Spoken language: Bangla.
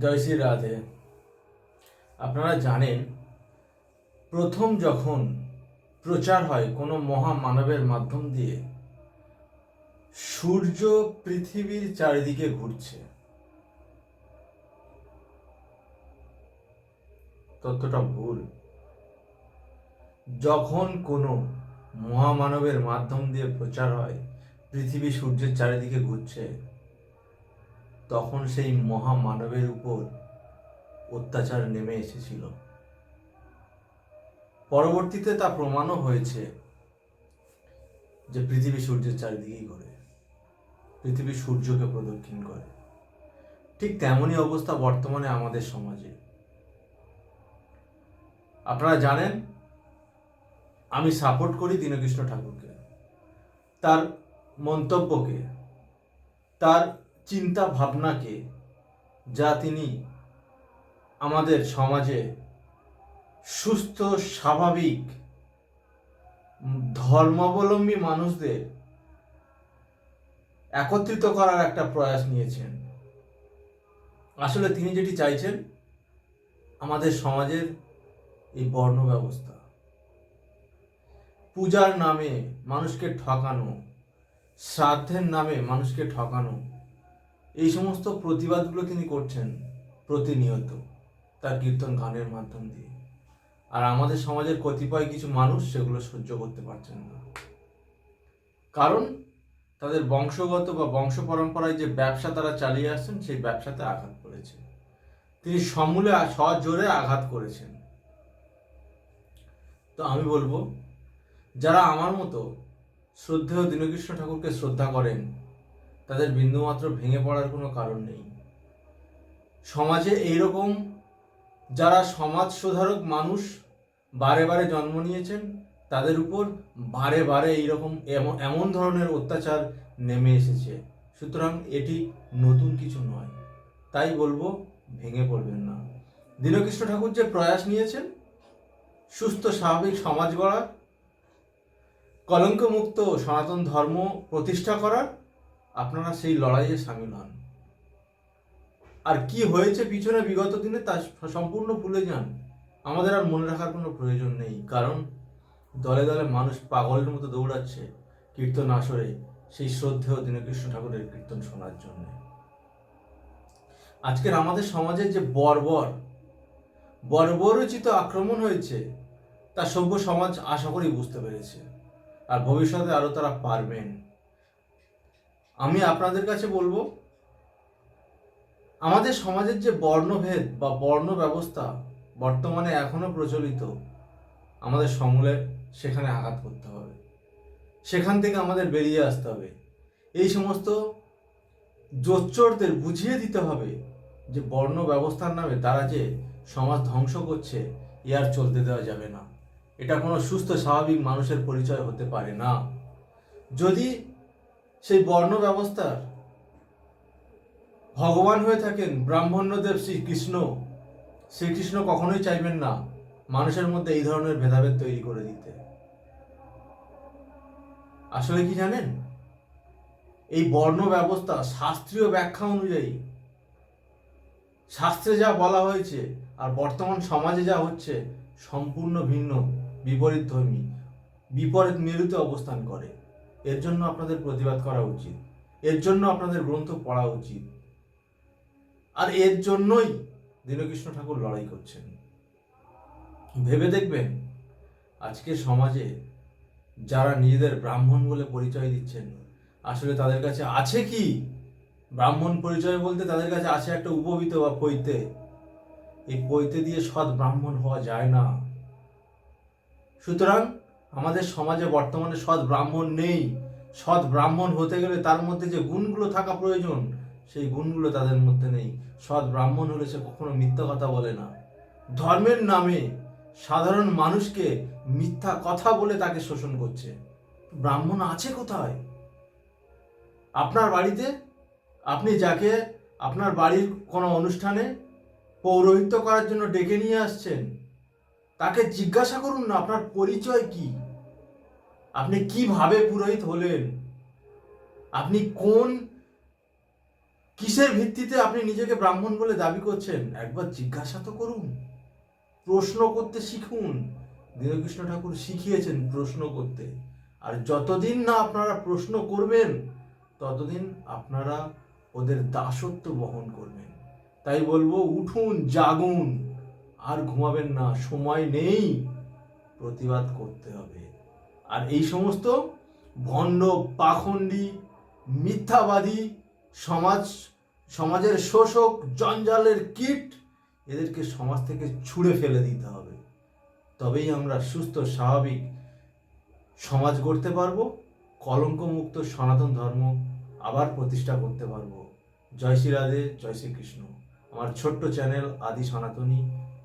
জয় শ্রী রাধে। আপনারা জানেন, প্রথম যখন প্রচার হয় কোনো মহামানবের মাধ্যম দিয়ে, সূর্য পৃথিবীর চারিদিকে ঘুরছে। ততটা ভুল। যখন কোনো মহামানবের মাধ্যম দিয়ে প্রচার হয়, পৃথিবী সূর্যের চারিদিকে ঘুরছে তখন সেই মহামানবের উপর অত্যাচার নেমে এসেছিল। পরবর্তীতে তা প্রমাণও হয়েছে যে পৃথিবী সূর্যের চারিদিকেই ঘোরে, পৃথিবী সূর্যকে প্রদক্ষিণ করে। ঠিক তেমনই অবস্থা বর্তমানে আমাদের সমাজে। আপনারা জানেন, আমি সাপোর্ট করি দীনকৃষ্ণ ঠাকুরকে। তার মন্তব্যকে, তার চিন্তা ভাবনাকে যা তিনি আমাদের সমাজে সুস্থ, স্বাভাবিক, ধর্মাবলম্বী মানুষদের একত্রিত করার একটা প্রয়াস নিয়েছেন। আসলে তিনি যেটি চাইছেন, আমাদের সমাজের এই বর্ণ ব্যবস্থা। পূজার নামে মানুষকে ঠকানো, শ্রাদ্ধের নামে মানুষকে ঠকানো এই সমস্ত প্রতিবাদগুলো তিনি করছেন প্রতিনিয়ত তার কীর্তন গানের মাধ্যম দিয়ে। আর আমাদের সমাজের কতিপয় কিছু মানুষ সেগুলো সহ্য করতে পারছেন না। কারণ তাদের বংশগত বা বংশ পরম্পরায় যে ব্যবসা তারা চালিয়ে আসছেন, সেই ব্যবসাতে আঘাত করেছে। তিনি সমূলে সজোরে আঘাত করেছেন। তো আমি বলব, যারা আমার মতো শ্রদ্ধেয় দীনকৃষ্ণ ঠাকুরকে শ্রদ্ধা করেন তাদের বিন্দুমাত্র ভেঙে পড়ার কোনো কারণ নেই। সমাজে এইরকম যারা সমাজ সুধারক মানুষ বারে বারে জন্ম নিয়েছেন, তাদের উপর বারে বারে এইরকম এমন এমন ধরনের অত্যাচার নেমে এসেছে। সুতরাং এটি নতুন কিছু নয়। তাই বলব, ভেঙে পড়বেন না। দীনকৃষ্ণ ঠাকুর যে প্রয়াস নিয়েছেন, সুস্থ, স্বাভাবিক সমাজ গড়ার, কলঙ্কমুক্ত সনাতন ধর্ম প্রতিষ্ঠা করার আপনারা সেই লড়াইয়ে সামিল হন। আর কি হয়েছে পিছনে বিগত দিনে তা সম্পূর্ণ ভুলে যান। আমাদের আর মনে রাখার কোনো প্রয়োজন নেই, কারণ দলে দলে মানুষ পাগলের মতো দৌড়াচ্ছে কীর্তন আসরে, সেই শ্রদ্ধেয় দীনকৃষ্ণ ঠাকুরের কীর্তন শোনার জন্য। আজকের আমাদের সমাজে যে বর্বর বর্বরচিত আক্রমণ হয়েছে, তা সভ্য সমাজ আশা করি বুঝতে পেরেছে। আর ভবিষ্যতে আরও তারা পারবেন। আমি আপনাদের কাছে বলব, আমাদের সমাজের যে বর্ণভেদ বা বর্ণ ব্যবস্থা বর্তমানে এখনও প্রচলিত, আমাদের সমূলে সেখানে আঘাত করতে হবে। সেখান থেকে আমাদের বেরিয়ে আসতে হবে। এই সমস্ত জোচ্চরদের বুঝিয়ে দিতে হবে যে বর্ণ ব্যবস্থার নামে তারা যে সমাজ ধ্বংস করছে, এ আর চলতে দেওয়া যাবে না। এটা কোনো সুস্থ স্বাভাবিক মানুষের পরিচয় হতে পারে না। যদি সেই বর্ণ ব্যবস্থার ভগবান হয়ে থাকেন ব্রাহ্মণ্যদেব শ্রীকৃষ্ণ। শ্রীকৃষ্ণ কখনোই চাইবেন না মানুষের মধ্যে এই ধরনের ভেদাভেদ তৈরি করে দিতে। আসলে কি জানেন? এই বর্ণ ব্যবস্থা শাস্ত্রীয় ব্যাখ্যা অনুযায়ী শাস্ত্রে যা বলা হয়েছে আর বর্তমান সমাজে যা হচ্ছে সম্পূর্ণ ভিন্ন বিপরীত ধর্মী বিপরীত মেরুতে অবস্থান করে। এর জন্য আপনাদের প্রতিবাদ করা উচিত। এর জন্য আপনাদের গ্রন্থ পড়া উচিত। আর এর জন্যই দীনকৃষ্ণ ঠাকুর লড়াই করছেন। ভেবে দেখবেন আজকে সমাজে যারা নিজেদের ব্রাহ্মণ বলে পরিচয় দিচ্ছেন, আসলে তাদের কাছে আছে কি? ব্রাহ্মণ পরিচয় বলতে তাদের কাছে আছে একটা উপবিত বা পৈতে। এই পৈতে দিয়ে সৎ ব্রাহ্মণ হওয়া যায় না। সুতরাং আমাদের সমাজে বর্তমানে সৎ ব্রাহ্মণ নেই। সৎ ব্রাহ্মণ হতে গেলে তার মধ্যে যে গুণগুলো থাকা প্রয়োজন, সেই গুণগুলো তাদের মধ্যে নেই। সৎ ব্রাহ্মণ হলে সে কখনো মিথ্যা কথা বলে না। ধর্মের নামে সাধারণ মানুষকে মিথ্যা কথা বলে তাকে শোষণ করছে। ব্রাহ্মণ আছে কোথায়? আপনার বাড়িতে? আপনি যাকে আপনার বাড়ির কোনো অনুষ্ঠানে পৌরোহিত্য করার জন্য ডেকে নিয়ে আসছেন তাকে জিজ্ঞাসা করুন না, আপনার পরিচয় কি? আপনি কীভাবে পুরোহিত হলেন? আপনি কোন কিসের ভিত্তিতে আপনি নিজেকে ব্রাহ্মণ বলে দাবি করছেন? একবার জিজ্ঞাসা তো করুন, প্রশ্ন করতে শিখুন। দীনকৃষ্ণ ঠাকুর শিখিয়েছেন প্রশ্ন করতে। আর যতদিন না আপনারা প্রশ্ন করবেন, ততদিন আপনারা ওদের দাসত্ব বহন করবেন। তাই বলব, উঠুন, জাগুন। আর ঘুমাবেন না, সময় নেই। প্রতিবাদ করতে হবে। আর এই সমস্ত ভণ্ড, পাখণ্ডী, মিথ্যাবাদী সমাজ, সমাজের শোষক, জঞ্জালের কীট, এদেরকে সমাজ থেকে ছুঁড়ে ফেলে দিতে হবে। তবেই আমরা সুস্থ, স্বাভাবিক সমাজ গড়তে পারব, কলঙ্কমুক্ত সনাতন ধর্ম আবার প্রতিষ্ঠা করতে পারব। জয় শ্রী রাধে, জয় শ্রীকৃষ্ণ আমার ছোট্ট চ্যানেল আদি সনাতনী